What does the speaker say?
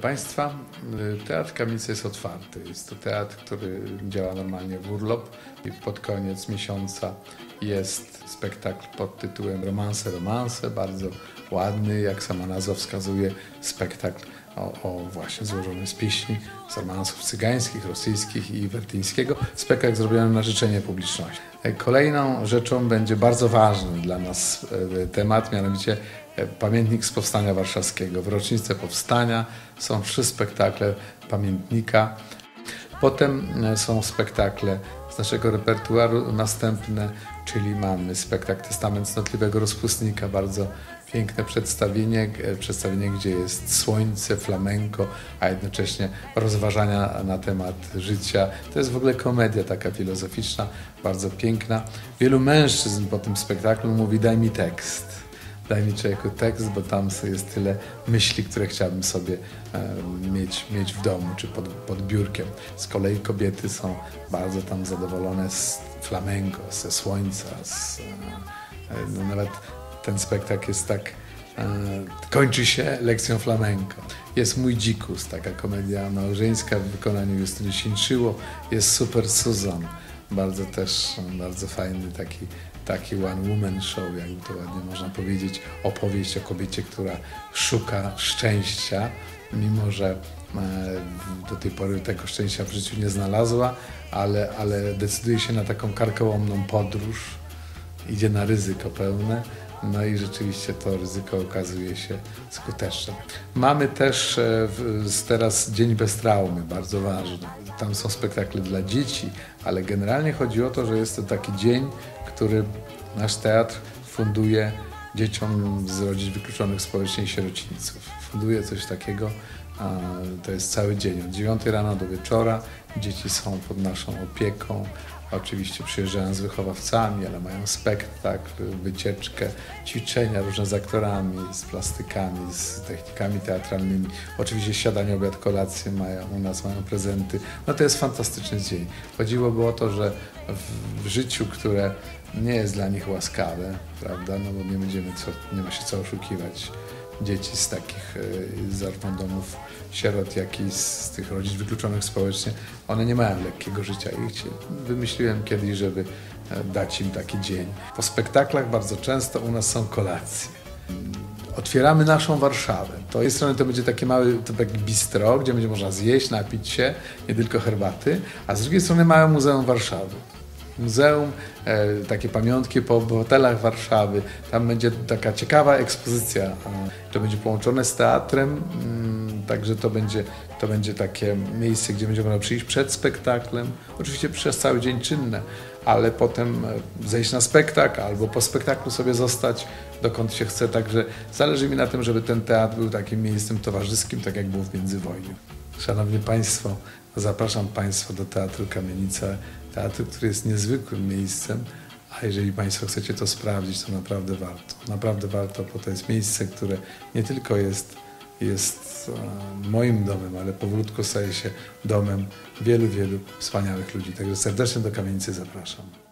Państwa, y, Teatr Kamienica jest otwarty. Jest to teatr, który działa normalnie w urlop i pod koniec miesiąca jest spektakl pod tytułem Romanse, romanse, bardzo ładny, jak sama nazwa wskazuje, spektakl o, o, właśnie złożony z pieśni, z romansów cygańskich, rosyjskich i wertyńskiego. Spektakl zrobiony na życzenie publiczności. Kolejną rzeczą będzie bardzo ważny dla nas e, temat, mianowicie e, pamiętnik z Powstania Warszawskiego. W rocznicę Powstania są trzy spektakle pamiętnika. Potem e, są spektakle z naszego repertuaru następne, czyli mamy spektakl Testament Cnotliwego Rozpustnika, bardzo piękne przedstawienie, przedstawienie, gdzie jest słońce, flamenko, a jednocześnie rozważania na temat życia. To jest w ogóle komedia taka filozoficzna, bardzo piękna. Wielu mężczyzn po tym spektaklu mówi daj mi tekst. Daj mi tekst, bo tam jest tyle myśli, które chciałbym sobie e, mieć, mieć w domu czy pod, pod biurkiem. Z kolei kobiety są bardzo tam zadowolone z flamenko, ze słońca, z, e, no nawet ten spektakl jest tak, e, kończy się lekcją flamenko. Jest Mój Dzikus, taka komedia małżeńska w wykonaniu Justyny Sińczyło. Jest Super Susan, bardzo też, bardzo fajny taki, taki one woman show, jakby to ładnie można powiedzieć. Opowieść o kobiecie, która szuka szczęścia, mimo że e, do tej pory tego szczęścia w życiu nie znalazła, ale, ale decyduje się na taką karkołomną podróż, idzie na ryzyko pełne no i rzeczywiście to ryzyko okazuje się skuteczne. Mamy też e, teraz Dzień bez traumy, bardzo ważny. Tam są spektakle dla dzieci, ale generalnie chodzi o to, że jest to taki dzień, który nasz teatr funduje dzieciom z rodzin wykluczonych społecznie i sierocińców. Funduje coś takiego, to jest cały dzień, od 9 rano do wieczora. Dzieci są pod naszą opieką. Oczywiście przyjeżdżają z wychowawcami, ale mają spektakl, wycieczkę, ćwiczenia różne z aktorami, z plastykami, z technikami teatralnymi. Oczywiście siadanie, obiad, kolację mają, u nas mają prezenty. No to jest fantastyczny dzień. Chodziłoby o to, że w, w życiu, które nie jest dla nich łaskawe, prawda, no bo nie będziemy co, nie ma się co oszukiwać, dzieci z takich e, zarówno domów sierot, jak i z tych rodzin wykluczonych społecznie, one nie mają lekkiego życia i wymyśliłem kiedyś, żeby e, dać im taki dzień. Po spektaklach bardzo często u nas są kolacje. Otwieramy naszą Warszawę. To jednej strony to będzie takie małe, to bistro, gdzie będzie można zjeść, napić się, nie tylko herbaty, a z drugiej strony małe Muzeum Warszawy muzeum, e, takie pamiątki po hotelach Warszawy. Tam będzie taka ciekawa ekspozycja. To będzie połączone z teatrem, mm, także to będzie, to będzie takie miejsce, gdzie będzie można przyjść przed spektaklem. Oczywiście przez cały dzień czynne, ale potem e, zejść na spektakl albo po spektaklu sobie zostać dokąd się chce. Także zależy mi na tym, żeby ten teatr był takim miejscem towarzyskim, tak jak był w międzywojniu. Szanowni Państwo, zapraszam Państwa do Teatru Kamienica teatr, który jest niezwykłym miejscem, a jeżeli Państwo chcecie to sprawdzić, to naprawdę warto. Naprawdę warto, bo to jest miejsce, które nie tylko jest, jest e, moim domem, ale powolutku staje się domem wielu, wielu wspaniałych ludzi. Także serdecznie do kamienicy zapraszam.